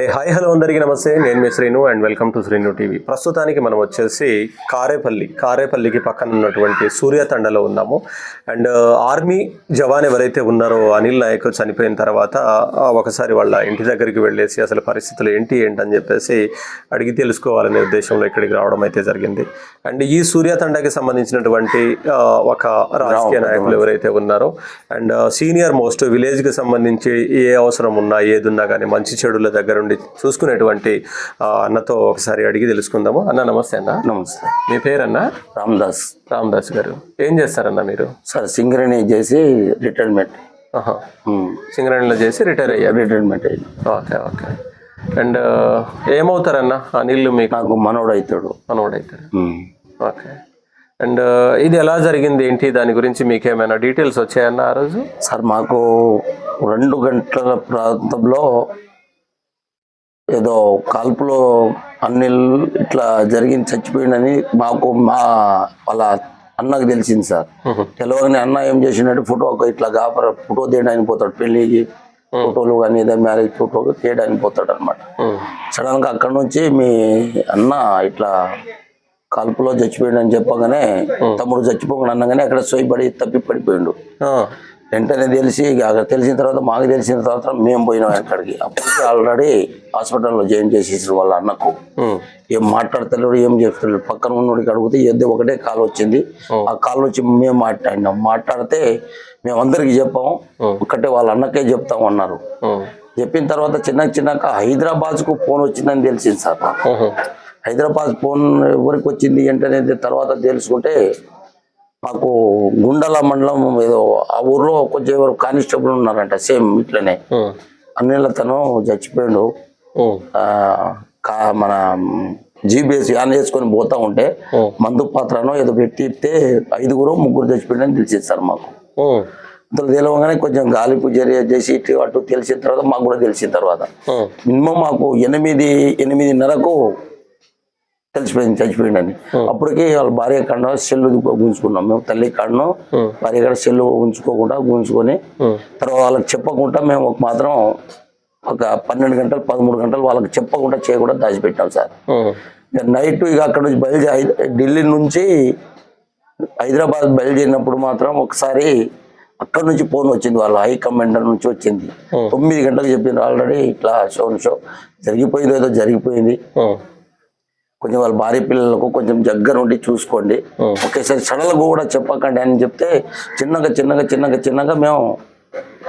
ఏ hi hello అందరికీ నమస్తే. నేను మీ Srinu and welcome to Srinu TV. ప్రస్తుతానికి మనం వచ్చేసి కారేపల్లి కారేపల్లికి పక్కన ఉన్నటువంటి సూర్యతండలో ఉన్నాము. అండ్ ఆర్మీ జవాన్ ఎవరైతే ఉన్నారో అనిల్ నాయక్ చనిపోయిన తర్వాత ఒకసారి వాళ్ళ ఇంటి దగ్గరికి వెళ్ళేసి అసలు పరిస్థితులు ఏంటి ఏంటని చెప్పేసి అడిగి తెలుసుకోవాలనే ఉద్దేశంలో ఇక్కడికి రావడం అయితే జరిగింది. అండ్ ఈ సూర్యతండకి సంబంధించినటువంటి ఒక రాజకీయ నాయకులు ఎవరైతే ఉన్నారో అండ్ సీనియర్ మోస్ట్ విలేజ్కి సంబంధించి ఏ అవసరం ఉన్నా ఏది ఉన్నా కానీ మంచి చెడుల దగ్గర ఉండి చూసుకునేటువంటి అన్నతో ఒకసారి అడిగి తెలుసుకుందాము. అన్న నమస్తే అన్న. నమస్తే. మీ పేరన్న? రామ్దాస్. రామదాస్ గారు. ఏం చేస్తారన్న మీరు? సార్ సింగరేణి చేసి రిటైర్మెంట్. సింగరేణిలో చేసి రిటైర్ అయ్యారు. రిటైర్మెంట్ అయింది. Okay okay. అండ్ ఏమవుతారన్న అనిల్ మీకు? నాకు మనోడు అవుతాడు మనోడైతారు ఉమ్. ఓకే. అండ్ ఇది ఎలా జరిగింది? ఏంటి? దాని గురించి మీకు ఏమైనా డీటెయిల్స్ వచ్చాయన్న ఆ రోజు? సార్ మాకు రెండు గంటల ప్రాంతంలో ఏదో కాల్పులో అన్నిల్ ఇట్లా జరిగింది చచ్చిపోయిందని మాకు మా వాళ్ళ అన్నకు తెలిసింది సార్. తెలియగానే అన్న ఏం చేసినట్టు ఫోటో ఇట్లా గాపర ఫోటో తీయడానికి పోతాడు పెళ్ళికి. ఫోటోలు కానీ ఏదో మ్యారేజ్ ఫోటో తీయడానికి పోతాడు అనమాట ఉమ్. సడన్గా అక్కడ నుంచి మీ అన్న ఇట్లా కాల్పులో చచ్చిపోయాడు అని చెప్పగానే తమ్ముడు చచ్చిపోకుండా అనగానే అక్కడ సోయిపడి తప్పి పడిపోయిండు. వెంటనే తెలిసి అక్కడ తెలిసిన తర్వాత మాకు తెలిసిన తర్వాత మేము పోయినాం అక్కడికి అప్పటికి ఆల్రెడీ హాస్పిటల్లో జాయిన్ చేసేసారు వాళ్ళ అన్నకు. ఏం మాట్లాడతలేడు ఏం చెప్తలేడు పక్కన ఉన్నోడికి అడిగితే ఏదో ఒకటే కాల్ వచ్చింది. ఆ కాల్ వచ్చి మేము మాట్లాడినాం. మాట్లాడితే మేము అందరికి చెప్పాం ఒక్కటే వాళ్ళ అన్నకే చెప్తాం అన్నారు. చెప్పిన తర్వాత చిన్న చిన్నక హైదరాబాద్కు ఫోన్ వచ్చిందని తెలిసింది సార్. హైదరాబాద్ ఫోన్ ఎవరికి వచ్చింది ఏంటనేది తర్వాత తెలుసుకుంటే మాకు గుండల మండలం ఏదో ఆ ఊర్లో కొంచెం ఎవరు కానిస్టేబుల్ ఉన్నారంట సేమ్ ఇట్లనే. అన్నిళ్ళతను చచ్చిపోయాడు మన జీబీఎస్ యాన్ వేసుకొని పోతా ఉంటే. మందు పాత్రను ఏదో పెట్టి ఇస్తే ఐదుగురు ముగ్గురు చచ్చిపోయిందని తెలిసింది సార్ మాకు. అంతలో తెలియగానే కొంచెం గాలిపు చర్య చేసి ఇటు అటు తెలిసిన తర్వాత మాకు కూడా తెలిసిన తర్వాత. మినిమం మాకు ఎనిమిది ఎనిమిదిన్నరకు తెలిసిపోయింది చచ్చిపోయిందని. అప్పటికి వాళ్ళ భార్య కాడ సెల్లు గుంజుకున్నాం. మేము తల్లి కాడను భార్య కాడ సెల్లు ఉంచుకోకుండా గుంజుకొని. తర్వాత వాళ్ళకి చెప్పకుండా మేము ఒక మాత్రం ఒక పన్నెండు గంటలు పదమూడు గంటలు వాళ్ళకి చెప్పకుండా చేయకుండా దాచిపెట్టాం సార్. నైట్ ఇక అక్కడ నుంచి బయలుదేరి ఢిల్లీ నుంచి హైదరాబాద్ బయలుదేరినప్పుడు మాత్రం ఒకసారి అక్కడ నుంచి ఫోన్ వచ్చింది వాళ్ళ హై కమాండర్ నుంచి వచ్చింది. తొమ్మిది గంటలకు చెప్పింది ఆల్రెడీ ఇట్లా షో షో జరిగిపోయింది ఏదో జరిగిపోయింది. కొంచెం వాళ్ళ భార్య పిల్లలకు కొంచెం దగ్గర ఉండి చూసుకోండి ఒకేసారి సడన్గా కూడా చెప్పకండి అని చెప్తే చిన్నగా చిన్నగా చిన్నగా చిన్నగా మేము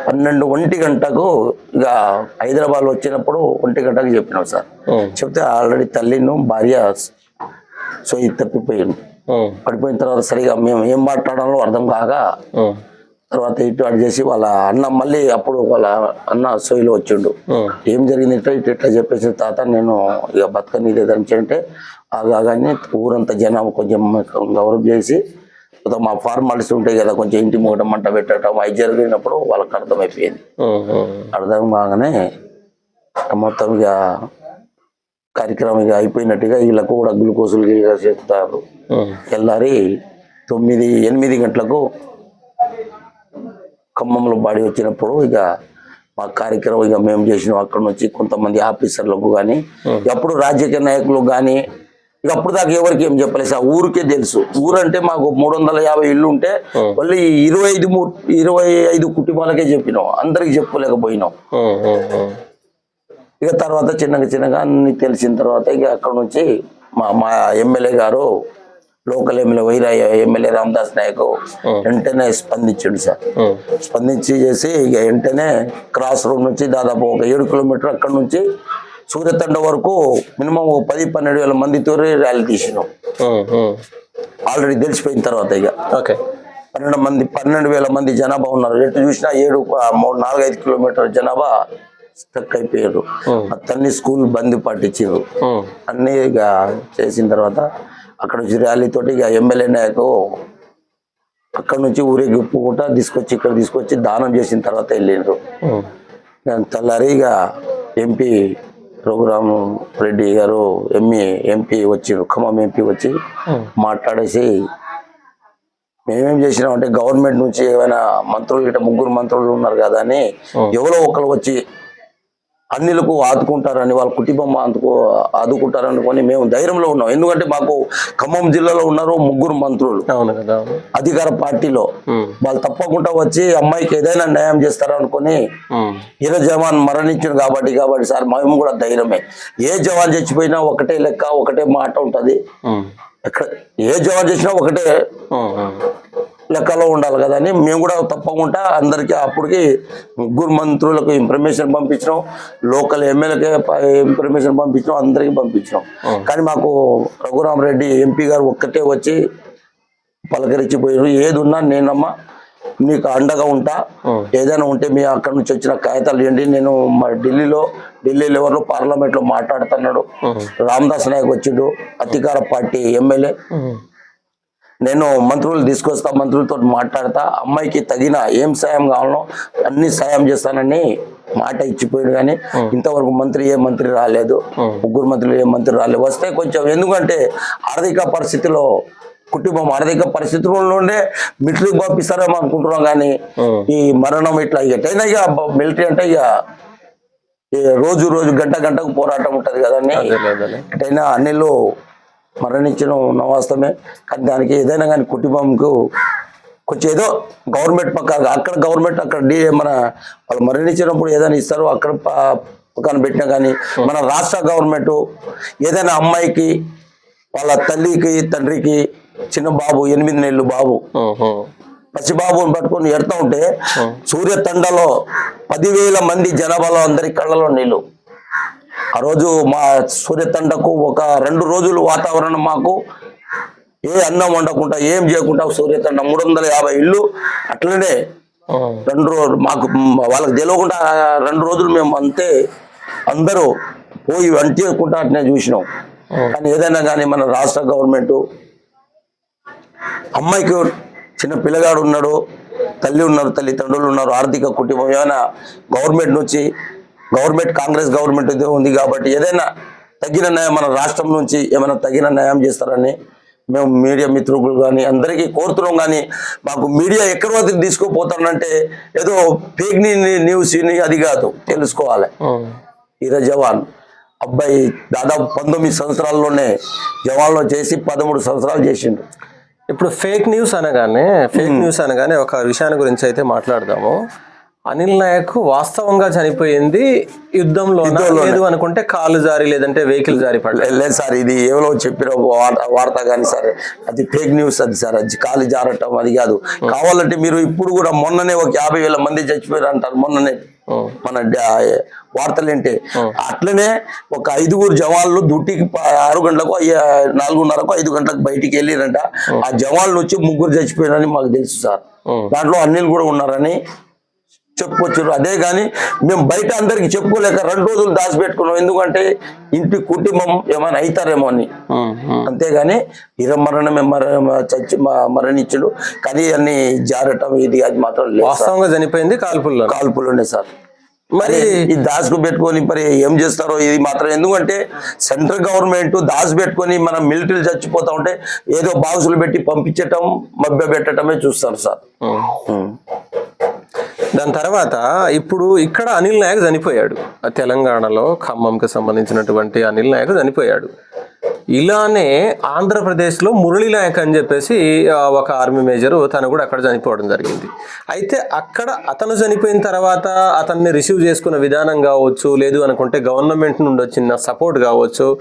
పన్నెండు ఒంటి గంటకు ఇక హైదరాబాద్ వచ్చినప్పుడు ఒంటి గంటకు చెప్పినాం సార్. చెప్తే ఆల్రెడీ తల్లిను భార్య సో ఇది తప్పిపోయింది. పడిపోయిన తర్వాత సరిగా మేము ఏం మాట్లాడాలో అర్థం కాక. తర్వాత ఇటు అటు చేసి వాళ్ళ అన్న మళ్ళీ అప్పుడు వాళ్ళ అన్న సోయిలో వచ్చిండు. ఏం జరిగింది ఇట్లా ఇట్లా ఇట్లా చెప్పేసి తాత నేను ఇక బతకని లేదని అంటే ఆగానే ఊరంతా జనం కొంచెం గౌరవం చేసి మా ఫార్మాలిటీస్ ఉంటాయి కదా కొంచెం ఇంటి మూట మంట పెట్టడం అవి జరిగినప్పుడు వాళ్ళకి అర్థమైపోయింది. అర్థం కాగానే మొత్తం ఇక కార్యక్రమం ఇక అయిపోయినట్టుగా వీళ్ళకు కూడా గ్లూకోజులు చెప్తారు ఉమ్. తెల్లారి తొమ్మిది ఎనిమిది గంటలకు ఖమ్మంలో బాడీ వచ్చినప్పుడు ఇక మా కార్యక్రమం ఇక మేము చేసినాం. అక్కడ నుంచి కొంతమంది ఆఫీసర్లకు కానీ ఎప్పుడు రాజకీయ నాయకులు కానీ ఇక అప్పుడు దాకా ఎవరికి ఏం చెప్పలేదు సార్. ఊరికే తెలుసు. ఊరంటే మాకు మూడు వందల యాభై ఇల్లు ఉంటే మళ్ళీ ఇరవై ఐదు ఇరవై ఐదు కుటుంబాలకే చెప్పినాం. అందరికి చెప్పలేకపోయినాం. ఇక తర్వాత చిన్నగా చిన్నగా అన్ని తెలిసిన తర్వాత ఇక అక్కడ నుంచి మా మా ఎమ్మెల్యే గారు local MLA Wyra MLA Ramdas Naik వెంటనే స్పందించాడు సార్. స్పందించి చేసి ఇక వెంటనే క్రాస్ రోడ్ నుంచి దాదాపు ఒక ఏడు కిలోమీటర్ అక్కడ నుంచి సూర్యతండ వరకు మినిమం ఒక పది పన్నెండు వేల మందితో ర్యాలీ తీసినాం. ఆల్రెడీ తెలిసిపోయిన తర్వాత ఇక. ఓకే. పన్నెండు మంది పన్నెండు వేల మంది జనాభా ఉన్నారు. ఎటు చూసినా ఏడు మూడు నాలుగైదు కిలోమీటర్ జనాభా స్టక్ అయిపోయారు. అతన్ని స్కూల్ బంద్ పట్టించారు ఉమ్. అన్ని ఇక చేసిన తర్వాత అక్కడ నుంచి ర్యాలీ తోటి ఇక ఎమ్మెల్యే నాయకు అక్కడ నుంచి ఊరేగిప్పుకుంటా తీసుకొచ్చి ఇక్కడ తీసుకొచ్చి దానం చేసిన తర్వాత వెళ్ళిండ్రు. ఇక తెల్లారి ఇక ఎంపీ ప్రోగ్రాము రెడ్డి గారు ఎంఈ ఎంపీ వచ్చిండ్రు ఖమ్మం ఎంపీ వచ్చి మాట్లాడేసి మేమేం చేసినామంటే గవర్నమెంట్ నుంచి ఏమైనా మంత్రులు ఇట్లా ముగ్గురు మంత్రులు ఉన్నారు కదా అని ఎవరో ఒకరు వచ్చి అన్నిలకు ఆదుకుంటారని వాళ్ళ కుటుంబం అందుకు ఆదుకుంటారనుకొని మేము ధైర్యంలో ఉన్నాం. ఎందుకంటే మాకు ఖమ్మం జిల్లాలో ఉన్నారు ముగ్గురు మంత్రులు. అధికార పార్టీలో. వాళ్ళు తప్పకుండా వచ్చి అమ్మాయికి ఏదైనా న్యాయం చేస్తారనుకొని ఈరోజు జవాన్ మరణించింది కాబట్టి కాబట్టి సార్ మేము కూడా ధైర్యమే. ఏ జవాన్ చచ్చిపోయినా ఒకటే లెక్క ఒకటే మాట ఉంటది. ఎక్కడ ఏ జవాన్ చేసినా ఒకటే. లెక్కలో ఉండాలి కదా అని మేము కూడా తప్పకుండా అందరికీ అప్పటికి ముగ్గురు మంత్రులకు ఇన్ఫర్మేషన్ పంపించినాం లోకల్ ఎమ్మెల్యేకి ఇన్ఫర్మేషన్ పంపించినాం అందరికీ పంపించినాం. కానీ మాకు రఘురామరెడ్డి ఎంపీ గారు ఒక్కటే వచ్చి పలకరించిపోయారు. ఏది ఉన్నా నేనమ్మా మీకు అండగా ఉంటా. ఏదైనా ఉంటే మీ అక్కడ నుంచి వచ్చిన కాగితాలు ఇవ్వండి. నేను మా ఢిల్లీలో ఢిల్లీ లెవెల్లో పార్లమెంట్లో మాట్లాడుతున్నాడు. రామదాస్ నాయక్ వచ్చిండు. అధికార పార్టీ ఎమ్మెల్యే. నేను మంత్రులు తీసుకొస్తా మంత్రులతో మాట్లాడతా. అమ్మాయికి తగిన ఏం సాయం కావాలో అన్ని సాయం చేస్తానని మాట ఇచ్చిపోయాడు కానీ ఇంతవరకు మంత్రి ఏ మంత్రి రాలేదు ముగ్గురు మంత్రులు ఏ మంత్రి రాలేదు. వస్తే కొంచెం ఎందుకంటే ఆర్థిక పరిస్థితిలో కుటుంబం ఆర్థిక పరిస్థితుల్లోనే మిలిటరీకి పంపిస్తారేమో అనుకుంటున్నాం కానీ. ఈ మరణం ఇట్లా ఎటైనా ఇక మిలిటరీ అంటే ఇక ఈ రోజు రోజు గంట గంటకు పోరాటం ఉంటది కదండి. ఎటైనా అన్నిలో మరణించడం ఉన్న వాస్తవమే కానీ దానికి ఏదైనా కానీ కుటుంబంకు కొంచెం ఏదో గవర్నమెంట్ పక్క అక్కడ గవర్నమెంట్ అక్కడ డి మన వాళ్ళు మరణించినప్పుడు ఏదైనా ఇస్తారో అక్కడ పక్కన పెట్టినా కానీ మన రాష్ట్ర గవర్నమెంట్ ఏదైనా అమ్మాయికి వాళ్ళ తల్లికి తండ్రికి చిన్న బాబు ఎనిమిది నెలలు బాబు. పసిబాబుని పట్టుకొని ఎడతా ఉంటే సూర్య తండలో పదివేల మంది జనాభాలో అందరి కళ్ళలో నీళ్ళు ఆ రోజు మా సూర్య తండకు ఒక రెండు రోజులు వాతావరణం మాకు ఏ అన్నం వండకుండా ఏం చేయకుండా సూర్య తండ మూడు వందల యాభై ఇల్లు అట్లనే. రెండు రోజులు మాకు వాళ్ళకి తెలియకుండా రెండు రోజులు మేము అంతే అందరూ పోయి అంటేయకుండా అట్నే చూసినాం కానీ ఏదైనా కానీ మన రాష్ట్ర గవర్నమెంట్ అమ్మాయికి చిన్న పిల్లగాడు ఉన్నాడు తల్లి ఉన్నారు తల్లిదండ్రులు ఉన్నారు ఆర్థిక కుటుంబం ఏమైనా గవర్నమెంట్ నుంచి గవర్నమెంట్ కాంగ్రెస్ గవర్నమెంట్ ఉంది కాబట్టి ఏదైనా తగిన న్యాయం మన రాష్ట్రం నుంచి ఏమైనా తగిన న్యాయం చేస్తారని మేము మీడియా మిత్రులు కానీ అందరికీ కోరుతున్నాం కానీ మాకు మీడియా ఎక్కడి వరకు తీసుకుపోతానంటే ఏదో ఫేక్ న్యూస్ అది కాదు తెలుసుకోవాలి. ఈరోజు జవాన్ అబ్బాయి దాదాపు పంతొమ్మిది సంవత్సరాల్లోనే జవాన్లో చేసి పదమూడు సంవత్సరాలు చేసిండు. ఇప్పుడు ఫేక్ న్యూస్ అనగానే ఫేక్ న్యూస్ అనగానే ఒక విషయాన్ని గురించి అయితే మాట్లాడదాము. అనిల్ నాయక్ వాస్తవంగా చనిపోయింది యుద్ధంలో లేదు అనుకుంటే కాలు జారి లేదంటే వెహికల్ జారి పడలేదు లేదు సార్ ఇది ఎవరో చెప్పిన వార్త వార్త కానీ సార్ అది ఫేక్ న్యూస్ అది సార్ అది కాలు జారటం అది కాదు. కావాలంటే మీరు ఇప్పుడు కూడా మొన్ననే ఒక యాభై వేల మంది చచ్చిపోయారు అంటారు మొన్ననే. మన వార్తలు ఏంటి? అట్లనే ఒక ఐదుగురు జవాన్లు డ్యూటీకి ఆరు గంటలకు నాలుగున్నరకు ఐదు గంటలకు బయటికి వెళ్ళిరంట. ఆ జవాన్లు వచ్చి ముగ్గురు చచ్చిపోయారని మాకు తెలుసు సార్. దాంట్లో అన్నిలు కూడా ఉన్నారని చెప్పుకొచ్చారు అదే కానీ మేము బయట అందరికి చెప్పుకోలేక రెండు రోజులు దాచిపెట్టుకున్నాం. ఎందుకంటే ఇంటి కుటుంబం ఏమైనా అవుతారేమో అని. అంతేగాని ఇరమరణమే మర చచ్చి మరణించుడు. కానీ అన్ని జారటం ఇది అది మాత్రం. వాస్తవంగా చనిపోయింది కాల్పుల్లో. కాల్పులు ఉన్నాయి సార్. మరి ఈ దాసుకు పెట్టుకొని మరి ఏం చేస్తారో ఇది మాత్రం ఎందుకంటే సెంట్రల్ గవర్నమెంట్ దాసు పెట్టుకొని మనం మిలిటరీలు చచ్చిపోతా ఉంటే ఏదో బాక్సులు పెట్టి పంపించటం మభ్య పెట్టడమే చూస్తారు సార్. దాని తర్వాత ఇప్పుడు ఇక్కడ అనిల్ నాయక్ చనిపోయాడు. తెలంగాణలో ఖమ్మంకి సంబంధించినటువంటి అనిల్ నాయక్ చనిపోయాడు. ఇలానే ఆంధ్రప్రదేశ్లో మురళీ నాయక్ అని చెప్పేసి ఒక ఆర్మీ మేజర్ తను కూడా అక్కడ చనిపోవడం జరిగింది. అయితే అక్కడ అతను చనిపోయిన తర్వాత అతన్ని రిసీవ్ చేసుకున్న విధానం కావచ్చు లేదు అనుకుంటే గవర్నమెంట్ నుండి వచ్చిన సపోర్ట్ కావచ్చు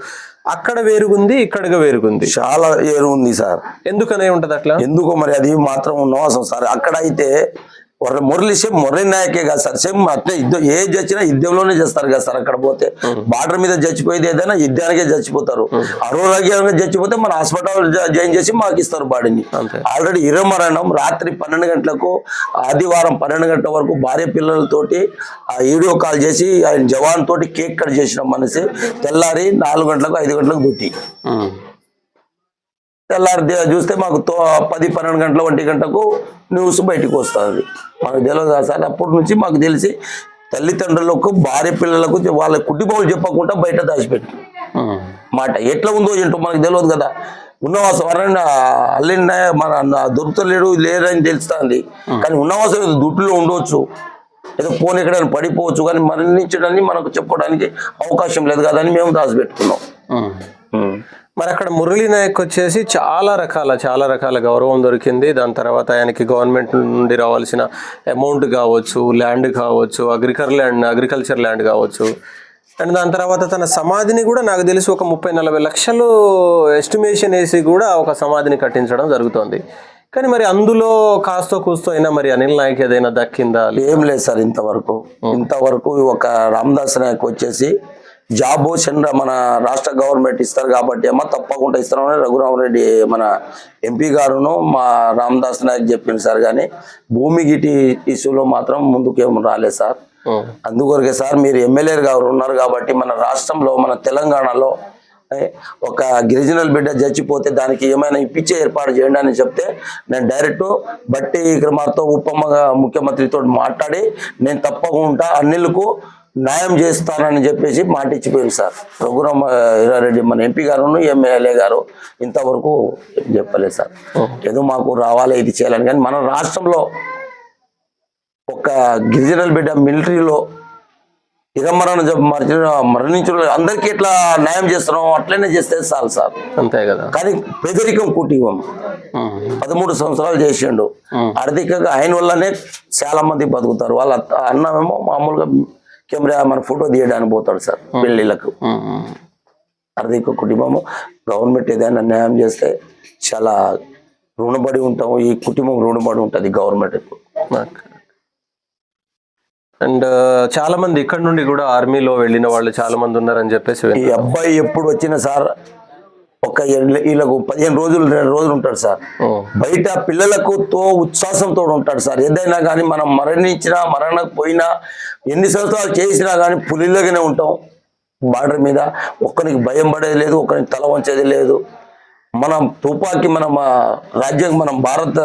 అక్కడ వేరుగుంది ఇక్కడ వేరుగుంది. చాలా ఏరు ఉంది సార్. ఎందుకనే ఉంటది అట్లా? ఎందుకో మరి అది మాత్రం నోసం సార్. అక్కడ అయితే వర- మురళి సేమ్ మురళి నాయకే కదా సార్. సేమ్ అట్లే యుద్ధం ఏ చచ్చినా యుద్ధంలోనే చేస్తారు కదా సార్ అక్కడ పోతే. బార్డర్ మీద చచ్చిపోయేది ఏదైనా యుద్ధానికే చచ్చిపోతారు అరోగ్యంగా చచ్చిపోతే మన హాస్పిటల్ జాయిన్ చేసి మాకు ఇస్తారు బాడీని. ఆల్రెడీ ఇరమరణం రాత్రి పన్నెండు గంటలకు ఆదివారం పన్నెండు గంటల వరకు భార్య పిల్లలతోటి ఆ వీడియో కాల్ చేసి ఆయన జవాన్ తోటి కేక్ కట్ చేసిన మనిషి తెల్లారి నాలుగు గంటలకు ఐదు గంటలకు దుట్టి. తెల్లారి చూస్తే మాకు తో పది పన్నెండు గంటల ఒంటి గంటకు న్యూస్ బయటకు వస్తుంది. మాకు తెలియదు కదా సార్ అప్పటి నుంచి మాకు తెలిసి తల్లిదండ్రులకు భార్య పిల్లలకు వాళ్ళ కుటుంబాలు చెప్పకుండా బయట దాచిపెట్టి. మాట ఎట్లా ఉందో ఏంటో మనకు తెలియదు కదా. ఉన్నవాసం ఎవరైనా అల్లిన మన దొరుకుతలేడు లేరని తెలుస్తుంది. కానీ ఉన్నవాసం ఏదో దుట్టులో ఉండవచ్చు ఏదో ఫోన్ ఎక్కడైనా పడిపోవచ్చు కానీ మరణించడాన్ని మనకు చెప్పడానికి అవకాశం లేదు కదని మేము దాచిపెట్టుకున్నాం. మరి అక్కడ మురళీ నాయక్ వచ్చేసి చాలా రకాల చాలా రకాల గౌరవం దొరికింది. దాని తర్వాత ఆయనకి గవర్నమెంట్ నుండి రావాల్సిన అమౌంట్ కావచ్చు ల్యాండ్ కావచ్చు అగ్రికల్ ల్యాండ్ అగ్రికల్చర్ ల్యాండ్ కావచ్చు. అండ్ దాని తర్వాత తన సమాధిని కూడా నాకు తెలిసి ఒక ముప్పై నలభై లక్షలు ఎస్టిమేషన్ వేసి కూడా ఒక సమాధిని కట్టించడం జరుగుతోంది. కానీ మరి అందులో కాస్తో కూస్తో అయినా మరి అనిల్ నాయక్ ఏదైనా దక్కిందా? ఏం లేదు సార్ ఇంతవరకు. ఇంతవరకు ఒక రామదాస్ నాయక్ వచ్చేసి జాబ్ సెంటర్ మన రాష్ట్ర గవర్నమెంట్ ఇస్తారు కాబట్టి ఏమో తప్పకుండా ఇస్తామని రఘురామరెడ్డి మన ఎంపీ గారును మా రామదాస్ నాయక్ చెప్పింది సార్ కానీ భూమి గిటి ఇష్యూలో మాత్రం ముందుకేం రాలేదు సార్. అందుకొరకే సార్ మీరు ఎమ్మెల్యే గారు ఉన్నారు కాబట్టి మన రాష్ట్రంలో మన తెలంగాణలో ఒక గిరిజనల్ బిడ్డ చచ్చిపోతే దానికి ఏమైనా ఇప్పించే ఏర్పాటు చేయండి అని చెప్తే నేను డైరెక్ట్ బట్టి క్రమార్తో ఉప ముఖ్యమంత్రితో మాట్లాడి నేను తప్పకుండా అన్నిలకు న్యాయం చేస్తానని చెప్పేసి మాట ఇచ్చిపోయింది సార్. రఘురామ రెడ్డి మన ఎంపీ గారు ఎమ్మెల్యే గారు ఇంతవరకు చెప్పలేదు సార్. ఏదో మాకు రావాలి ఇది చేయాలని కానీ మన రాష్ట్రంలో ఒక గిరిజనల్ బిడ్డ మిలిటరీలో ఇరమరణ మరణించిన మరణించిన అందరికీ ఎట్లా న్యాయం చేస్తున్నాం అట్లనే చేస్తే చాలు సార్. అంతే కదా. కానీ పేదరికం కుటుంబం. పదమూడు సంవత్సరాలు చేసిండు. ఆర్థికంగా ఆయన వల్లనే చాలా మంది బతుకుతారు. వాళ్ళ అన్నమేమో మామూలుగా కెమెరా మన ఫోటో తీయడానికి పోతాడు సార్ పెళ్ళిళ్ళకు. ఆర్థిక కుటుంబము. గవర్నమెంట్ ఏదైనా న్యాయం చేస్తే చాలా రుణపడి ఉంటాము ఈ కుటుంబం రుణపడి ఉంటుంది గవర్నమెంట్కు. అండ్ చాలా మంది ఇక్కడ నుండి కూడా ఆర్మీలో వెళ్ళిన వాళ్ళు చాలా మంది ఉన్నారని చెప్పేసి ఈ. అబ్బాయి ఎప్పుడు వచ్చినా సార్ ఒక వీళ్ళకు పదిహేను రోజులు రెండు రోజులు ఉంటాడు సార్. బయట పిల్లలకు తో ఉత్సాహంతో ఉంటాడు సార్. ఏదైనా కానీ మనం మరణించినా మరణకు పోయినా ఎన్ని సంవత్సరాలు చేసినా కానీ పులిలాగానే ఉంటాం బార్డర్ మీద. ఒక్కరికి భయం పడేది లేదు ఒక్కరికి తల వంచేది లేదు. మనం తుపాకీ మనం రాజ్యం మనం భారత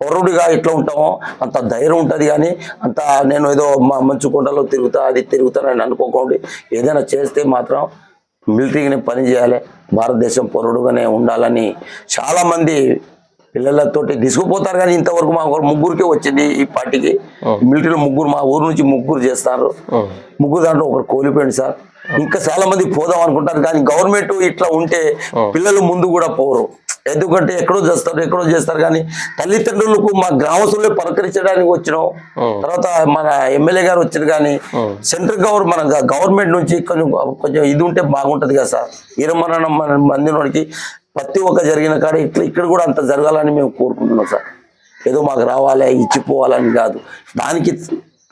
పౌరుడిగా ఎట్లా ఉంటామో అంత ధైర్యం ఉంటుంది కానీ అంత నేను ఏదో మా మంచు కొండలో తిరుగుతా అది తిరుగుతానని అనుకోకండి. ఏదైనా చేస్తే మాత్రం మిలిటరీని పని చేయాలి భారతదేశం పౌరుడుగానే ఉండాలని చాలా మంది పిల్లలతోటి తీసుకుపోతారు కానీ ఇంతవరకు మా ముగ్గురికే వచ్చింది ఈ పార్టీకి. మిలిటరీలో ముగ్గురు మా ఊరు నుంచి ముగ్గురు చేస్తారు. ముగ్గురు దాంట్లో ఒకరు కోల్పోయింది సార్. ఇంకా చాలా మంది పోదాం అనుకుంటారు కానీ గవర్నమెంట్ ఇట్లా ఉంటే పిల్లలు ముందు కూడా పోరు. ఎందుకంటే ఎక్కడో చేస్తారు ఎక్కడో చేస్తారు కానీ తల్లిదండ్రులకు మా గ్రామస్తులే పలకరించడానికి వచ్చినాం. తర్వాత మన ఎమ్మెల్యే గారు వచ్చారు కానీ సెంట్రల్ గవర్నమెంట్ మన గవర్నమెంట్ నుంచి కొంచెం కొంచెం ఇది ఉంటే బాగుంటది కదా సార్. ఇరమరణం మన మందిలోనికి ప్రతి ఒక్క జరిగిన కాడ ఇట్లా ఇక్కడ కూడా అంత జరగాలని మేము కోరుకుంటున్నాం సార్. ఏదో మాకు రావాలి ఇచ్చిపోవాలని కాదు. దానికి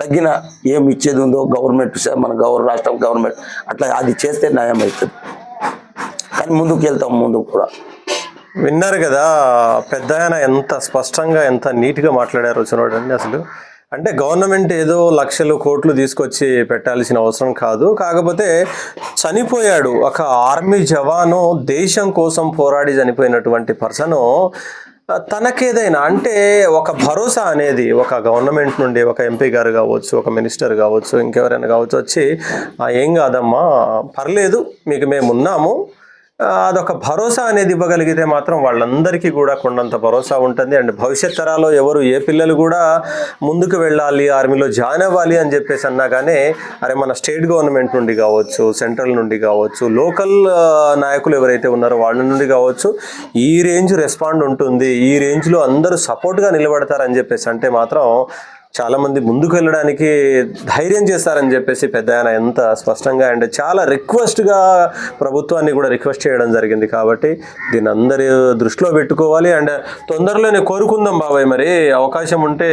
తగ్గిన ఏం ఇచ్చేది ఉందో గవర్నమెంట్ మన గవర్న రాష్ట్రం గవర్నమెంట్ అట్లా అది చేస్తే న్యాయం అవుతుంది కానీ ముందుకు వెళ్తాం ముందుకు కూడా. విన్నారు కదా పెద్ద ఆయన ఎంత స్పష్టంగా ఎంత నీట్గా మాట్లాడారు చూడండి అసలు. అంటే గవర్నమెంట్ ఏదో లక్షలు కోట్లు తీసుకొచ్చి పెట్టాల్సిన అవసరం కాదు. కాకపోతే చనిపోయాడు. ఒక ఆర్మీ జవాను దేశం కోసం పోరాడి చనిపోయినటువంటి పర్సను తనకేదైనా అంటే ఒక భరోసా అనేది ఒక గవర్నమెంట్ నుండి ఒక ఎంపీ గారు కావచ్చు ఒక మినిస్టర్ కావచ్చు ఇంకెవరైనా కావచ్చు వచ్చి ఏం కాదమ్మా పర్లేదు మీకు మేము ఉన్నాము అదొక భరోసా అనేది ఇవ్వగలిగితే మాత్రం వాళ్ళందరికీ కూడా కొండంత భరోసా ఉంటుంది. అండ్ భవిష్యత్ తరాల్లో ఎవరు ఏ పిల్లలు కూడా ముందుకు వెళ్ళాలి ఆర్మీలో జాయిన్ అవ్వాలి అని చెప్పేసి అన్నా కానీ అరే మన స్టేట్ గవర్నమెంట్ నుండి కావచ్చు సెంట్రల్ నుండి కావచ్చు లోకల్ నాయకులు ఎవరైతే ఉన్నారో వాళ్ళ నుండి కావచ్చు ఈ రేంజ్ రెస్పాండ్ ఉంటుంది. ఈ రేంజ్లో అందరూ సపోర్ట్గా నిలబడతారని చెప్పేసి అంటే మాత్రం చాలా మంది ముందుకు వెళ్ళడానికి ధైర్యం చేస్తారని చెప్పేసి పెద్ద ఆయన ఎంత స్పష్టంగా అండ్ చాలా రిక్వెస్ట్గా ప్రభుత్వాన్ని కూడా రిక్వెస్ట్ చేయడం జరిగింది కాబట్టి దీన్ని అందరి దృష్టిలో పెట్టుకోవాలి అండ్ తొందరలోనే కోరుకుందాం బాబాయ్ మరి. అవకాశం ఉంటే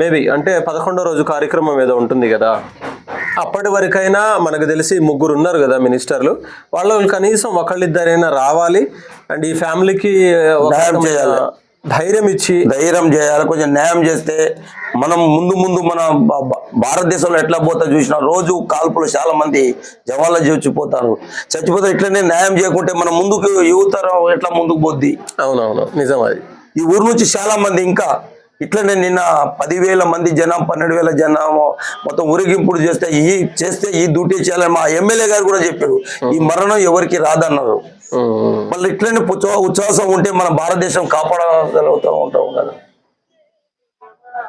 మేబీ అంటే పదకొండో రోజు కార్యక్రమం ఏదో ఉంటుంది కదా. అప్పటి వరకైనా మనకు తెలిసి ముగ్గురు ఉన్నారు కదా మినిస్టర్లు. వాళ్ళు కనీసం ఒకళ్ళిద్దరైనా రావాలి అండ్ ఈ ఫ్యామిలీకి ధైర్యం ఇచ్చి ధైర్యం చేయాలి కొంచెం న్యాయం చేస్తే మనం ముందు ముందు మన భారతదేశంలో ఎట్లా పోతా చూసిన రోజు కాల్పులు చాలా మంది జవాన్లు చచ్చిపోతారు చచ్చిపోతారు ఇట్లనే న్యాయం చేయకుంటే మనం ముందుకు యువతరం ఎట్లా ముందుకు పోద్ది? అవునవును నిజం అది. ఈ ఊరు నుంచి చాలా మంది ఇంకా ఇట్లనే నిన్న పదివేల మంది జనం పన్నెండు వేల జనం మొత్తం ఊరేగింపుడు చేస్తే ఈ చేస్తే ఈ డ్యూటీ చేయాలని మా ఎమ్మెల్యే గారు కూడా చెప్పారు. ఈ మరణం ఎవరికి రాదన్నారు. మళ్ళీ ఇట్లనే ఉత్సవ- ఉచ్ఛ్వాసం ఉంటే మన భారతదేశం కాపాడగలుగుతూ ఉంటాం కదా.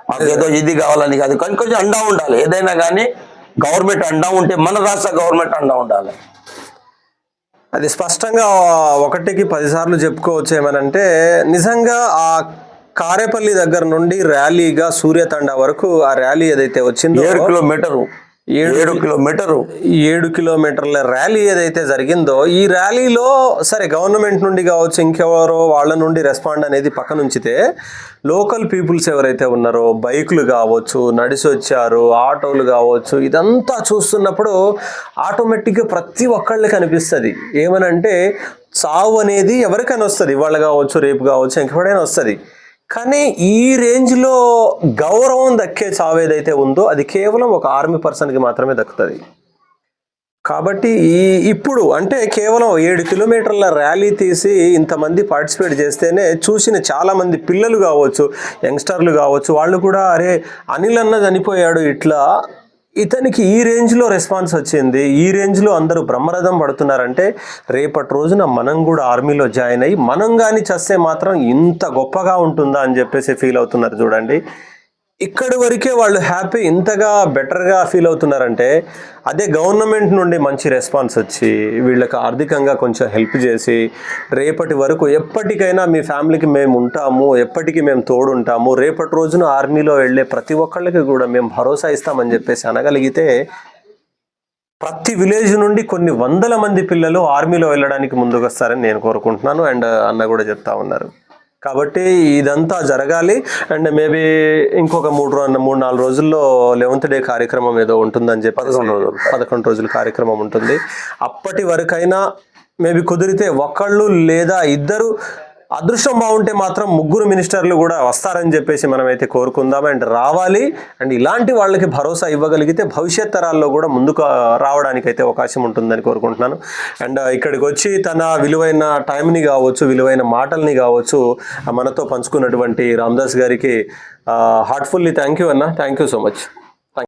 మాకు ఏదో ఇది కావాలని కాదు. కానీ కొంచెం అండా ఉండాలి. ఏదైనా కానీ గవర్నమెంట్ అండా ఉంటే మన రాష్ట్ర గవర్నమెంట్ అండా ఉండాలి. అది స్పష్టంగా ఒకటికి పదిసార్లు చెప్పుకోవచ్చు ఏమనంటే నిజంగా ఆ కారేపల్లి దగ్గర నుండి ర్యాలీగా సూర్యతండ వరకు ఆ ర్యాలీ ఏదైతే వచ్చిందో ఏడు కిలోమీటరు. ఏడు కిలోమీటరు. ఏడు కిలోమీటర్ల ర్యాలీ ఏదైతే జరిగిందో ఈ ర్యాలీలో సరే గవర్నమెంట్ నుండి కావచ్చు ఇంకెవరో వాళ్ళ నుండి రెస్పాండ్ అనేది పక్కన ఉంచితే లోకల్ పీపుల్స్ ఎవరైతే ఉన్నారో బైకులు కావచ్చు నడిచి వచ్చారు ఆటోలు కావచ్చు ఇదంతా చూస్తున్నప్పుడు ఆటోమేటిక్గా ప్రతి ఒక్కళ్ళకి అనిపిస్తుంది. ఏమనంటే చావు అనేది ఎవరికైనా వస్తుంది. ఇవాళ కావచ్చు రేపు కావచ్చు ఇంకెవడైనా వస్తుంది. కానీ ఈ రేంజ్లో గౌరవం దక్కే చావు ఏదైతే ఉందో అది కేవలం ఒక ఆర్మీ పర్సన్కి మాత్రమే దక్కుతుంది. కాబట్టి ఈ ఇప్పుడు అంటే కేవలం ఏడు కిలోమీటర్ల ర్యాలీ తీసి ఇంతమంది పార్టిసిపేట్ చేస్తేనే చూసిన చాలామంది పిల్లలు కావచ్చు యంగ్స్టర్లు కావచ్చు వాళ్ళు కూడా అరే అనిల్ అన్న చనిపోయాడు ఇట్లా ఇతనికి ఈ రేంజ్లో రెస్పాన్స్ వచ్చింది. ఈ రేంజ్లో అందరూ బ్రహ్మరథం పడుతున్నారంటే రేపటి రోజున మనం కూడా ఆర్మీలో జాయిన్ అయ్యి మనం కానీ చస్తే మాత్రం ఇంత గొప్పగా ఉంటుందా అని చెప్పేసి ఫీల్ అవుతున్నారు చూడండి. ఇక్కడి వరకే వాళ్ళు హ్యాపీ ఇంతగా బెటర్గా ఫీల్ అవుతున్నారంటే అదే గవర్నమెంట్ నుండి మంచి రెస్పాన్స్ వచ్చి వీళ్ళకి ఆర్థికంగా కొంచెం హెల్ప్ చేసి రేపటి వరకు ఎప్పటికైనా మీ ఫ్యామిలీకి మేము ఉంటాము ఎప్పటికీ మేము తోడుంటాము రేపటి రోజున ఆర్మీలో వెళ్ళే ప్రతి ఒక్కళ్ళకి కూడా మేము భరోసా ఇస్తామని చెప్పేసి అనగలిగితే ప్రతి విలేజ్ నుండి కొన్ని వందల మంది పిల్లలు ఆర్మీలో వెళ్ళడానికి ముందుకు వస్తారని నేను కోరుకుంటున్నాను. అండ్ అన్న కూడా చెప్తా ఉన్నారు. కాబట్టి ఇదంతా జరగాలి. అండ్ మేబీ ఇంకొక మూడు మూడు నాలుగు రోజుల్లో లెవెంత్ డే కార్యక్రమం ఏదో ఉంటుందని చెప్పి పదకొండు రోజులు. పదకొండు రోజుల కార్యక్రమం ఉంటుంది. అప్పటి వరకైనా మేబీ కుదిరితే ఒకళ్ళు లేదా ఇద్దరు అదృష్టం బాగుంటే మాత్రం ముగ్గురు మినిస్టర్లు కూడా వస్తారని చెప్పేసి మనమైతే కోరుకుందాం. అండ్ రావాలి. అండ్ ఇలాంటి వాళ్ళకి భరోసా ఇవ్వగలిగితే భవిష్యత్ తరాల్లో కూడా ముందుకు రావడానికి అయితే అవకాశం ఉంటుందని కోరుకుంటున్నాను. అండ్ ఇక్కడికి వచ్చి తన విలువైన టైంని కావచ్చు విలువైన మాటల్ని కావచ్చు మనతో పంచుకున్నటువంటి రామ్దాస్ గారికి హార్ట్ఫుల్లీ థ్యాంక్ యూ అన్న. Thank you so much